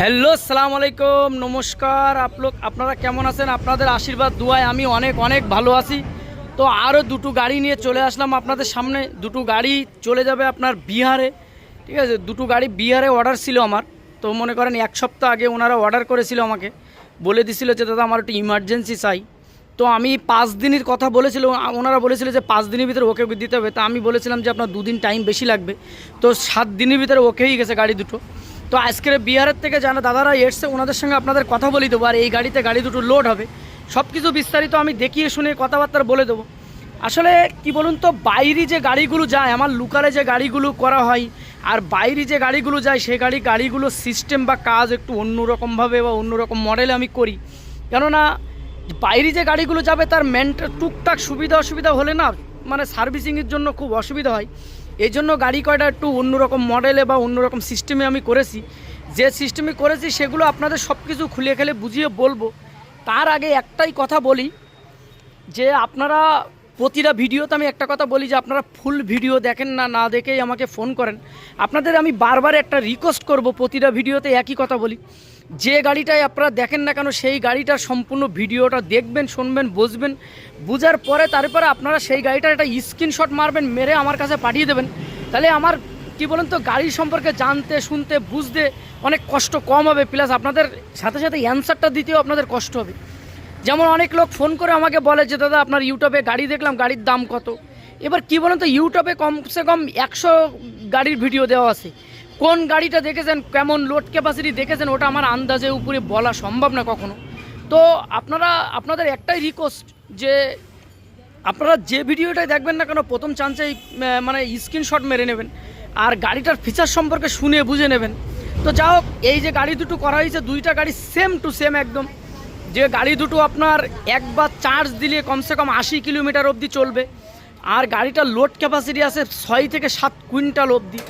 Hello সালাম আলাইকুম, নমস্কার। আপলোক আপনারা কেমন আছেন? আপনাদের আশীর্বাদ, দুয়ায়, আমি অনেক অনেক ভালো আছি। তো আরও দুটো গাড়ি নিয়ে চলে আসলাম আপনাদের সামনে। দুটো গাড়ি চলে যাবে আপনার বিহারে, ঠিক আছে? দুটো গাড়ি বিহারে অর্ডার ছিল আমার। তো মনে করেন এক সপ্তাহ আগে ওনারা অর্ডার করেছিল আমাকে। বলে দিছিল যে, দাদা, আমার একটু ইমার্জেন্সি চাই। তো আমি পাঁচ দিনের কথা বলেছিল, ওনারা বলেছিল যে, পাঁচ দিনের ভিতরে ওকে দিতে হবে। তা আমি বলেছিলাম যে, আপনার দুদিন টাইম বেশি লাগবে। তো সাত দিনের ভিতরে ওকেই গেছে গাড়ি দুটো। তো আজকের বিহারের থেকে যারা দাদারা এসছে, ওনাদের সঙ্গে আপনাদের কথা বলি দেবো। আর এই গাড়িতে গাড়ি দুটো লোড হবে। সব কিছু বিস্তারিত আমি দেখিয়ে শুনে কথাবার্তা বলে দেবো। আসলে কি বলুন তো, বাইরে যে গাড়িগুলো যায়, আমার লোকালে যে গাড়িগুলো করা হয়, আর বাইরে যে গাড়িগুলো যায়, সে গাড়ি, গাড়িগুলো সিস্টেম বা কাজ একটু অন্যরকমভাবে বা অন্যরকম মডেলে আমি করি। কেননা, বাইরে যে গাড়িগুলো যাবে, তার মেনটা টুকটাক সুবিধা অসুবিধা হলে না মানে সার্ভিসিংয়ের জন্য খুব অসুবিধা হয়। এই জন্য গাড়ি কয়টা একটু অন্যরকম মডেলে বা অন্যরকম সিস্টেমে আমি করেছি। যে সিস্টেমে করেছি, সেগুলো আপনাদের সব কিছু খুলে খেলে বুঝিয়ে বলব। তার আগে একটাই কথা বলি, যে আপনারা প্রতিটা ভিডিওতে আমি একটা কথা বলি যে আপনারা ফুল ভিডিও দেখেন না না দেখেই আমাকে ফোন করেন। আপনাদের আমি বারবার একটা রিকোয়েস্ট করব প্রতিটা ভিডিওতে একই কথা বলি। যে গাড়িটাই আপনারা দেখেন না কেন, সেই গাড়িটার সম্পূর্ণ ভিডিওটা দেখবেন, শুনবেন, বুঝবেন। বুঝার পরে তারপরে আপনারা সেই গাড়িটার একটা স্ক্রিনশট মারবেন, মেরে আমার কাছে পাঠিয়ে দেবেন। তাহলে আমার, কি বলেন তো, গাড়ি সম্পর্কে জানতে, শুনতে, বুঝতে অনেক কষ্ট কম হবে। প্লাস আপনাদের সাথে সাথে অ্যান্সারটা দিতেও আপনাদের কষ্ট হবে। যেমন অনেক লোক ফোন করে আমাকে বলে যে, দাদা, আপনার ইউটিউবে গাড়ি দেখলাম, গাড়ির দাম কত? এবার কি বলুন তো, ইউটিউবে কমসে কম একশো গাড়ির ভিডিও দেওয়া আছে। কোন গাড়িটা দেখেছেন, কেমন লোড ক্যাপাসিটি দেখেছেন, ওটা আমার আন্দাজে উপরে বলা সম্ভব না কখনো। তো আপনারা, আপনাদের একটাই রিকোয়েস্ট যে, আপনারা যে ভিডিওটাই দেখবেন না কেন, প্রথম চান্সেই মানে স্ক্রিনশট মেরে নেবেন। আর গাড়িটার ফিচার সম্পর্কে শুনে বুঝে নেবেন। তো যা হোক, এই যে গাড়ি দুটো করা হয়েছে, দুইটা গাড়ি সেম টু সেম একদম। যে গাড়ি দুটো আপনার একবার চার্জ দিলে কমসে কম আশি কিলোমিটার অবধি চলবে। আর গাড়িটার লোড ক্যাপাসিটি আছে ছয় থেকে সাত কুইন্টাল অবধি।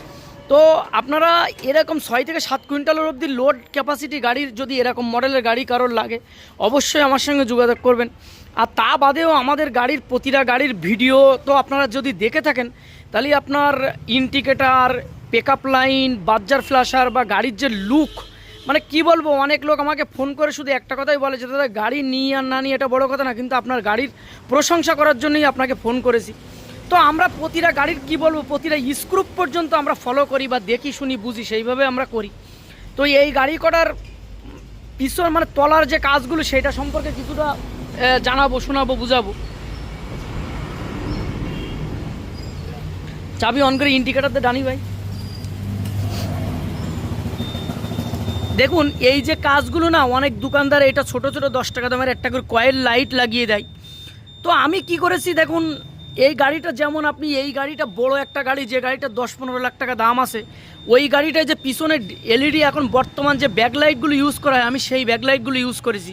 তো আপনারা এরকম ছয় থেকে সাত কুইন্টালের অবধি লোড ক্যাপাসিটি গাড়ির যদি এরকম মডেলের গাড়ি কারোর লাগে, অবশ্যই আমার সঙ্গে যোগাযোগ করবেন। আর তা বাদেও আমাদের গাড়ির প্রতিটা গাড়ির ভিডিও তো আপনারা যদি দেখে থাকেন, তাহলে আপনার indicator pick line buzzer flasher বা গাড়ির যে লুক মানে কি বলব, অনেক লোক আমাকে ফোন করে শুধু একটা কথাই বলে যে, দাদা, গাড়ি নিই আর না নিই এটা বড় কথা না, কিন্তু আপনার গাড়ির প্রশংসা করার জন্যই আপনাকে ফোন করেছি। তো আমরা প্রতিটা গাড়ির কি বলব, প্রতিটা স্ক্রুপ পর্যন্ত আমরা ফলো করি বা দেখি, শুনি, বুঝি, সেইভাবে আমরা করি। তো এই গাড়ি করার পিছন মানে তলার যে কাজগুলো, সেটা সম্পর্কে কিছুটা জানাব, শোনাবো, বুঝাবো। চাবি অন করে ইন্ডিকেটার দিয়ে ডানি ভাই। দেখুন, এই যে কাজগুলো না, অনেক দোকানদার এটা ছোট ছোট দশ টাকা দামের একটা করে কয়েল লাইট লাগিয়ে দেয়। তো আমি কি করেছি দেখুন, এই গাড়িটা যেমন আপনি, এই গাড়িটা বড় একটা গাড়ি, যে গাড়িটা দশ পনেরো লাখ টাকা দাম আছে, ওই গাড়িটায় যে পিছনে এলইডি এখন বর্তমান যে ব্যাকলাইটগুলো ইউজ করা হয়, আমি সেই ব্যাকলাইটগুলো ইউজ করেছি।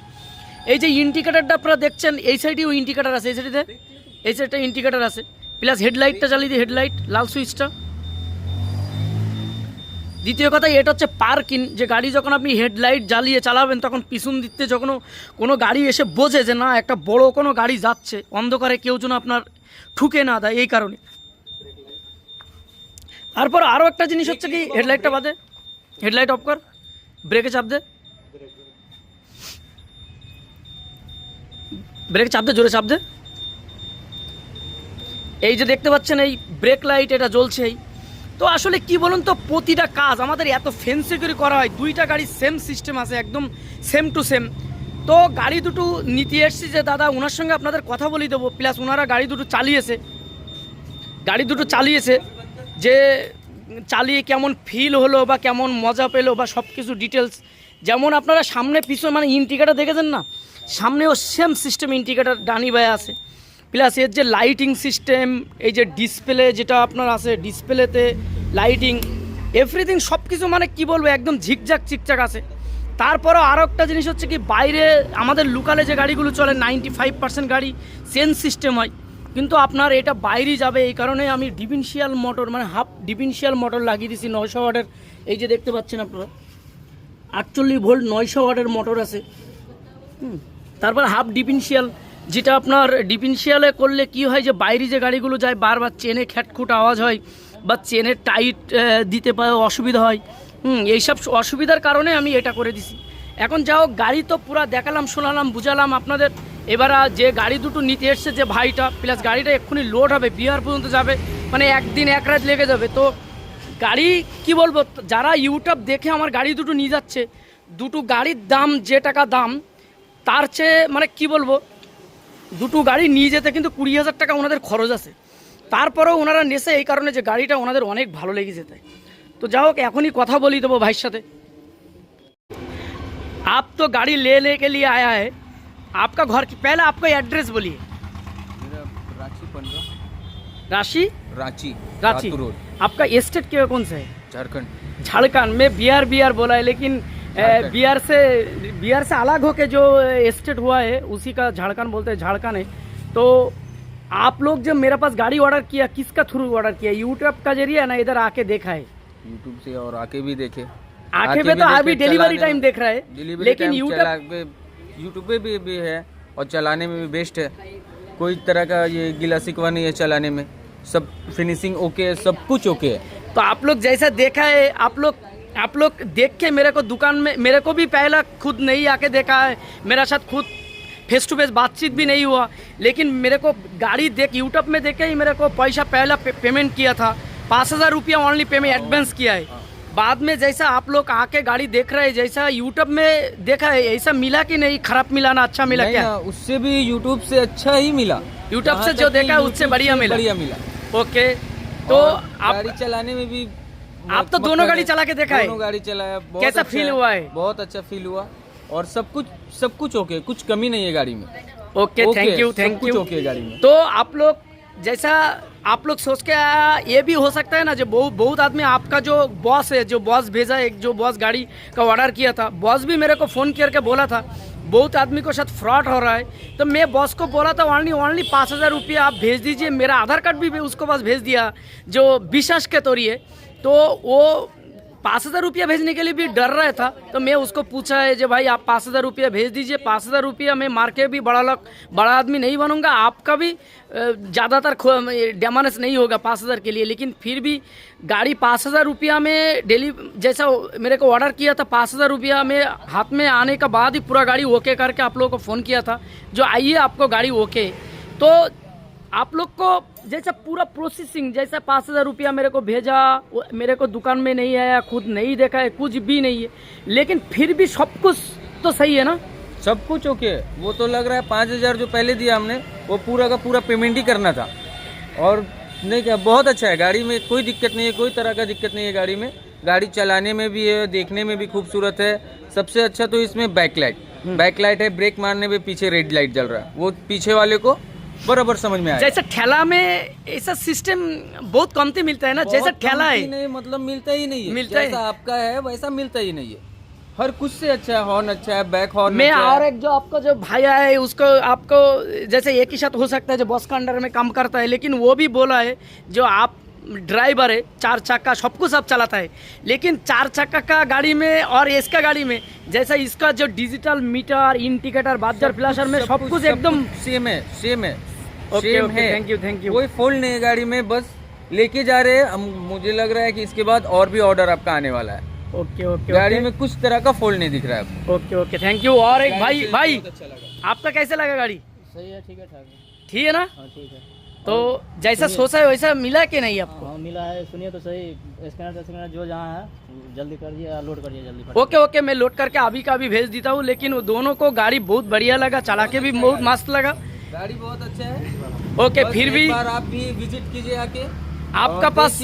এই যে ইন্ডিকেটারটা আপনারা দেখছেন, এই সাইডেও ইন্ডিকেটার আছে, এই সাইডে এই সাইডটা ইন্ডিকেটার আছে, প্লাস হেডলাইটটা চালিয়ে দিই, হেডলাইট, লাল সুইচটা। দ্বিতীয় কথা এটা হচ্ছে পার্কিং যে গাড়ি যখন আপনি হেডলাইট জ্বালিয়ে চালাবেন, তখন পিছন দিতে যখন কোনো গাড়ি এসে বোঝে যে না, একটা বড় কোনো গাড়ি যাচ্ছে, অন্ধকারে কেউ যেন আপনার ঠুকে না দেয়, এই কারণে। তারপর আরও একটা জিনিস হচ্ছে কি হেডলাইটটা বাদে। হেডলাইট অফ কর ব্রেকে চাপ দে। ব্রেকে চাপ দে, জোরে চাপ দে। এই যে দেখতে পাচ্ছেন, এই ব্রেক লাইট এটা জ্বলছেই তো আসলে কি বলুন তো, প্রতিটা কাজ আমাদের এত ফেন্সি করে করা হয়, দুইটা গাড়ির সেম সিস্টেম আছে, একদম সেম টু সেম তো গাড়ি দুটো নিতে এসছি যে, দাদা, ওনার সঙ্গে আপনাদের কথা বলি দেবো প্লাস ওনারা গাড়ি দুটো চালিয়েছে। গাড়ি দুটো চালিয়েছে, যে চালিয়ে কেমন ফিল হলো বা কেমন মজা পেল বা সব কিছু ডিটেলস যেমন আপনারা সামনে পিছনে মানে ইন্ডিকেটার দেখেছেন না? সামনেও সেম সিস্টেম ইন্ডিকেটার ডানি বায়ে আছে। প্লাস এর যে লাইটিং সিস্টেম এই যে ডিসপ্লে যেটা আপনার আছে ডিসপ্লেতে লাইটিং এভরিথিং সব কিছু মানে কি বলব, একদম ঝিকঝাক চিকচাক আছে। তারপরও আরও একটা জিনিস হচ্ছে কি, বাইরে আমাদের লোকালে যে গাড়িগুলো চলে নাইনটি ফাইভ পার্সেন্ট গাড়ি চেন সিস্টেম হয়। কিন্তু আপনার এটা বাইরে যাবে, এই কারণে আমি ডিফিনশিয়াল মোটর মানে হাফ ডিফিনশিয়াল মোটর লাগিয়ে দিয়েছি, নয়শো ওয়াটের। এই যে দেখতে পাচ্ছেন আপনারা, আটচল্লিশ ভোল্ট নয়শো ওয়াটের মোটর আছে। হুম। তারপর হাফ ডিফিনশিয়াল যেটা আপনার ডিফিনশিয়ালে করলে কি হয় যে বাইরে যে গাড়িগুলো যায়, বারবার চেনে খ্যাটখুট আওয়াজ হয় বা চেনের টাইট দিতে অসুবিধা হয়। হুম, এইসব অসুবিধার কারণে আমি এটা করে দিছি। এখন যাও গাড়ি তো পুরো দেখালাম, শোনালাম, বুঝালাম আপনাদের। এবার যে গাড়ি দুটো নিতে এসছে, যে ভাইটা প্লাস গাড়িটা এক্ষুনি লোড হবে, বিহার পর্যন্ত যাবে মানে একদিন এক রাত লেগে যাবে। তো গাড়ি, কি বলব, যারা ইউটিউব দেখে আমার গাড়ি দুটো নিয়ে যাচ্ছে, দুটো গাড়ির দাম, যে টাকা দাম, তার চেয়ে মানে কি বলব দুটো গাড়ি নিয়ে যেতে কিন্তু কুড়ি হাজার টাকা ওনাদের খরচ আছে তারপরেও ওনারা নেশে এই কারণে যে গাড়িটা ওনাদের অনেক ভালো লেগে যেতে তো যা হোক এখনই কথা বলি দেবো ভাইয়ের সাথে आप तो गाड़ी ले ले के लिए आया है आपका घर की पहले आपका एड्रेस बोलिए मेरा रांची पंद्रह राशि रांची रांची रातू रोड आपका स्टेट के कौन सा है झारखंड झारखंड में बिहार बिहार बोला है लेकिन अ, झारखंड। बिहार से बिहार से अलग होके जो स्टेट हुआ है उसी का झारखंड बोलते हैं झारखंड है। तो आप लोग जब मेरे पास गाड़ी ऑर्डर किया किसका थ्रू ऑर्डर किया? यूट्यूब का ज़रिए ना इधर आके देखा है? यूट्यूब से और आके भी देखे। आके भी पे तो अभी डिलीवरी टाइम देख रहा है। लेकिन यूट्यूब पे यूट्यूब पे भी, भी है और चलाने में भी बेस्ट है। कोई तरह का ये गिला सिकवा नहीं है चलाने में। सब फिनिशिंग ओके है सब कुछ ओके है। तो आप लोग जैसा देखा है आप लोग आप लोग देख के मेरे को दुकान में मेरे को भी पहला खुद नहीं आके देखा है। मेरा साथ खुद फेस टू फेस बातचीत भी नहीं हुआ। लेकिन मेरे को गाड़ी देख यूट्यूब में देखे ही मेरे को पैसा पहला पे, पेमेंट किया था। पाँच हज़ार रुपया ऑनली पेमेंट एडवांस किया है। बाद में जैसा आप लोग आके गाड़ी देख रहे हैं जैसा यूट्यूब में देखा है ऐसा मिला कि नहीं? खराब मिला ना अच्छा मिला क्या? उससे भी यूट्यूब से अच्छा ही मिला। यूट्यूब से जो देखा है उससे बढ़िया मिला बढ़िया मिला। ओके तो आप गाड़ी चलाने में भी आप तो दोनों गाड़ी चला के देखा है? दोनों गाड़ी चलाया कैसा अच्छा feel हुआ है? बहुत अच्छा फील हुआ और सब कुछ सब कुछ ओके कुछ कमी नहीं है गाड़ी में। Okay thank you thank you okay गाड़ी में। तो आप लोग जैसा आप लोग सोच के ये भी हो सकता है ना जो बहुत बहुत आदमी आपका जो बॉस है जो बॉस भेजा एक जो बॉस गाड़ी का ऑर्डर किया था बॉस भी मेरे को फ़ोन करके बोला था बहुत आदमी को शायद फ्रॉड हो रहा है। तो मैं बॉस को बोला था ऑनली ऑनली पाँच हज़ार रुपया आप भेज दीजिए मेरा आधार कार्ड भी उसको पास भेज दिया जो विशेष के तौरिए तो वो पाँच हज़ार रुपया भेजने के लिए भी डर रहा था। तो मैं उसको पूछा है जो भाई, आप पाँच हज़ार रुपया भेज दीजिए। पाँच हज़ार रुपया मैं मार के भी बड़ा लग बड़ा आदमी नहीं बनूँगा। आपका भी ज़्यादातर डेमानस नहीं होगा पाँच हज़ार के लिए। लेकिन फिर भी गाड़ी पाँच हज़ार रुपया में डेली, जैसा मेरे को ऑर्डर किया था, पाँच हज़ार रुपया में हाथ में आने के बाद ही पूरा गाड़ी ओके करके आप लोगों को फ़ोन किया था। जो आइए, आपको गाड़ी ओके तो आप लोग को जैसा पूरा प्रोसेसिंग जैसा पाँच हज़ार रुपया मेरे को भेजा मेरे को दुकान में नहीं आया खुद नहीं देखा है कुछ भी नहीं है। लेकिन फिर भी सब कुछ तो सही है ना? सब कुछ ओके है। वो तो लग रहा है पाँच हज़ार जो पहले दिया हमने वो पूरा का पूरा पेमेंट ही करना था। और नहीं क्या बहुत अच्छा है। गाड़ी में कोई दिक्कत नहीं है कोई तरह का दिक्कत नहीं है गाड़ी में। गाड़ी चलाने में भी है देखने में भी खूबसूरत है। सबसे अच्छा तो इसमें बैकलाइट बैकलाइट है ब्रेक मारने में पीछे रेड लाइट जल रहा है। वो पीछे वाले को बराबर समझ में आया। जैसा ठेला में ऐसा सिस्टम बहुत कम कमती मिलता है ना जैसा ठेला है। नहीं मतलब मिलता ही नहीं है। मिलता ही आपका है वैसा मिलता ही नहीं है। हर कुछ से अच्छा है हॉर्न अच्छा है बैक हॉर्न मैं अच्छा और एक जो आपको जो भाई है उसको आपको जैसे एक ही साथ हो सकता है जो बॉस का अंडर में काम करता है लेकिन वो भी बोला है जो आप ड्राइवर है चार चक्का सब कुछ आप चलाता है। लेकिन चार चक्का का गाड़ी में और इसका गाड़ी में जैसा इसका जो digital meter indicator buzzer flasher में सब कुछ एकदम सेम है सेम है। सेम ओके, है। thank you, thank you. कोई फॉल्ट नहीं है गाड़ी में बस लेके जा रहे हैं। मुझे लग रहा है कि इसके बाद और भी ऑर्डर आपका आने वाला है। ओके ओके गाड़ी में कुछ तरह का फॉल्ट नहीं दिख रहा है ओके ओके थैंक यू और एक भाई भाई अच्छा आपका कैसे लगा गाड़ी? सही है ठीक है ठाक ठीक है ना? हाँ ठीक है। तो जैसा सोचा है वैसा मिला कि नहीं आपको? हाँ मिला है। सुनिए तो सही स्कैनर स्कैनर जो जहाँ है जल्दी करिए लोड करिए जल्दी। ओके ओके मैं लोड करके अभी का अभी भेज देता हूँ लेकिन वो दोनों को गाड़ी बहुत बढ़िया लगा चला के भी बहुत मस्त लगा। गाड़ी बहुत अच्छा है। ओके फिर भी आप भी विज़िट कीजिए आके। आपका पास-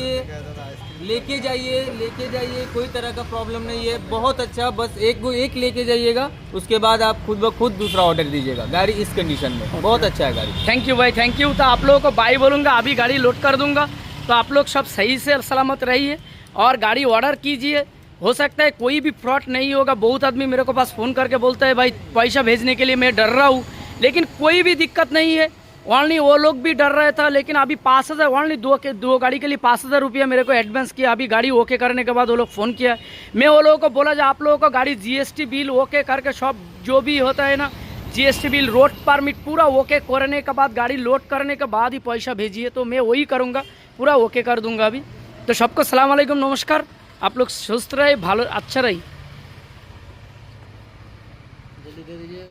लेके जाइए लेके जाइए कोई तरह का प्रॉब्लम नहीं है। बहुत अच्छा बस एक गो एक लेके जाइएगा उसके बाद आप खुद ब खुद दूसरा ऑर्डर दीजिएगा। गाड़ी इस कंडीशन में। बहुत अच्छा है गाड़ी। थैंक यू भाई थैंक यू तो आप लोगों को बाई बोलूँगा अभी गाड़ी लोड कर दूँगा। तो आप लोग सब सही से सलामत रहिए और गाड़ी ऑर्डर कीजिए। हो सकता है कोई भी फ्रॉड नहीं होगा। बहुत आदमी मेरे को पास फ़ोन करके बोलता है भाई पैसा भेजने के लिए मैं डर रहा हूँ। लेकिन कोई भी दिक्कत नहीं है। ओनली वो लोग भी डर रहे था, लेकिन अभी पाँच हज़ार, ओनली दो के, दो गाड़ी के लिए पाँच हज़ार रुपया मेरे को एडवांस किया। अभी गाड़ी ओके करने के बाद वो लोग फ़ोन किया। मैं वो लोगों को बोला, जो आप लोगों को गाड़ी जीएसटी बिल ओके करके सब जो भी होता है ना जीएसटी बिल रोड परमिट पूरा ओके करने के बाद, गाड़ी लोड करने के बाद ही पैसा भेजिए तो मैं वही करूँगा। पूरा ओके कर दूँगा अभी। तो सबको सलाम नमस्कार। आप लोग सुस्त रहे, भालो अच्छा रही।